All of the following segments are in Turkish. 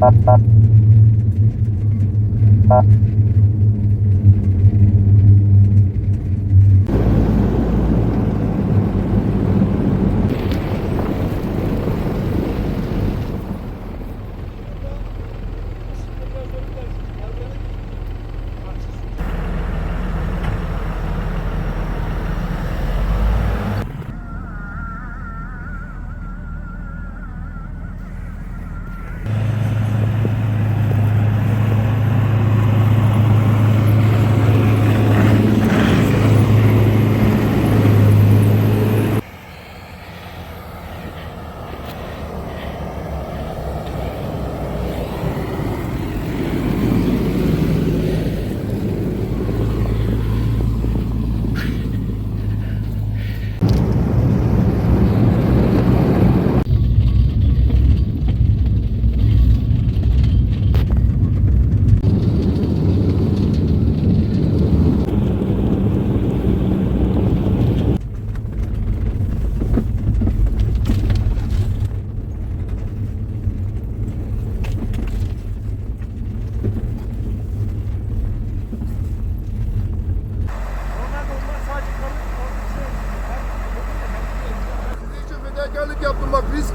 Sizin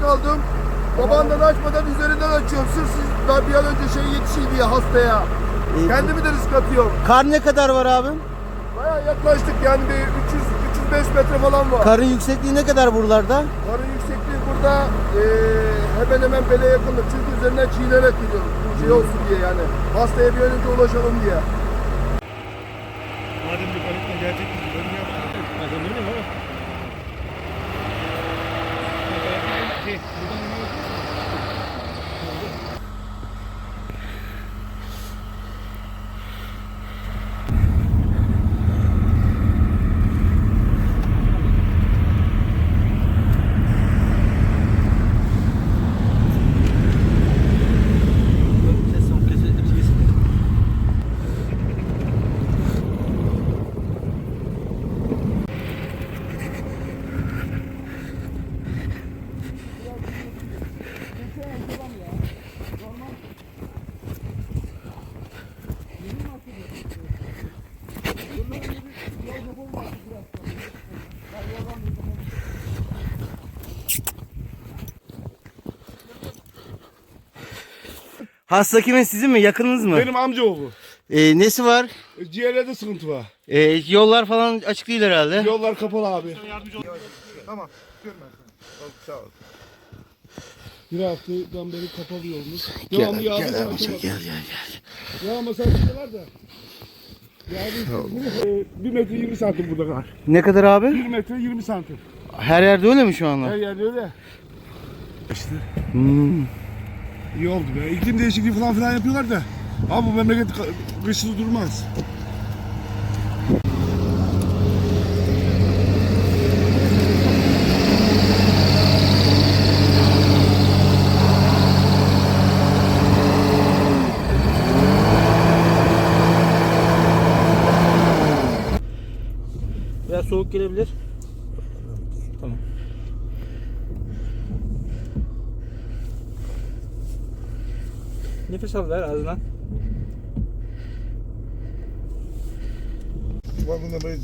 aldım. Babandan açmadan üzerinden açıyorum. Sırf siz daha bir an önce şey yetişeyim diye hastaya. Kendimi de risk atıyorum. Kar ne kadar var abim? Baya yaklaştık yani bir 300 305 metre falan var. Karın yüksekliği ne kadar buralarda? Karın yüksekliği burada eee, hemen hemen bele yakındır. Çünkü üzerinden çiğnerek gidiyorum. Şey olsun diye yani. Hastaya bir an önce ulaşalım diye. Hasta kimin sizin mi? Yakınınız mı? Benim amcaoğlu. Ee, nesi var? Ciğerlerde sıkıntı var. Ee, yollar falan açık değil herhalde. Yollar kapalı abi. Tamam. Sağ ol. Bir haftadan beri kapalı yolumuz. Gel, Devamlı yağmur gel, çok- gel, gel, gel. Yağma saatinde da. Yani e, 1 metre 20 santim burada kar. Ne kadar abi? 1 metre 20 santim. Her yerde öyle mi şu Her anda? yerde öyle. İşte Hmm. İyi oldu be. İklim değişikliği falan filan yapıyorlar da. Abi bu memleket kışsız durmaz. Biraz soğuk gelebilir. Tamam. Nefes al ver ağzından. Babamla böyle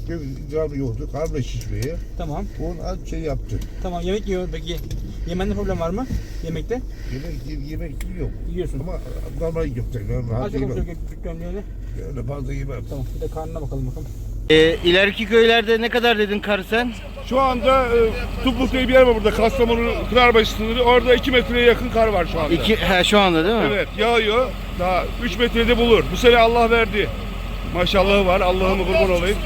idrarı yoktu. Karnı şişmeye. Tamam. Onu az şey yaptı. Tamam yemek yiyor peki. Yemende problem var mı? Yemekte? Yemek, yemek yok. Yiyorsun. Ama normal. Ben rahat Aç bakalım yemem. şöyle gök- gömleğini. Öyle fazla yemem. Tamam. Bir de karnına bakalım bakalım. Ee, ileriki köylerde ne kadar dedin kar sen? Şu anda e, Tupluk diye bir yer var burada. Kastamonu Pınarbaşı sınırı. Orada 2 metreye yakın kar var şu anda. İki, ha, şu anda değil mi? Evet yağıyor. Daha 3 metrede bulur. Bu sene Allah verdi. Maşallahı var. Allah'ıma kurban olayım.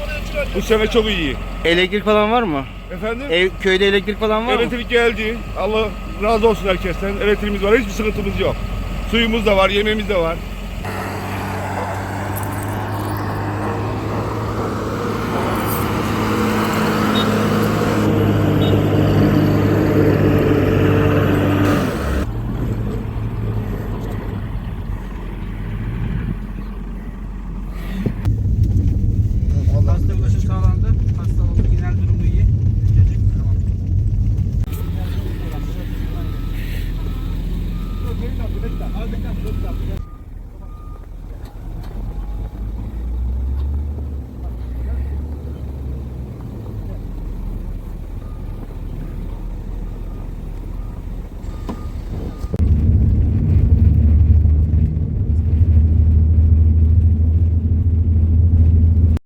Bu sene çok iyi. Elektrik falan var mı? Efendim? Ev, köyde elektrik falan var mı? Elektrik geldi. Allah razı olsun herkesten. Elektriğimiz var. Hiçbir sıkıntımız yok. Suyumuz da var, yemeğimiz de var. Bitte, bitte, bitte, bitte.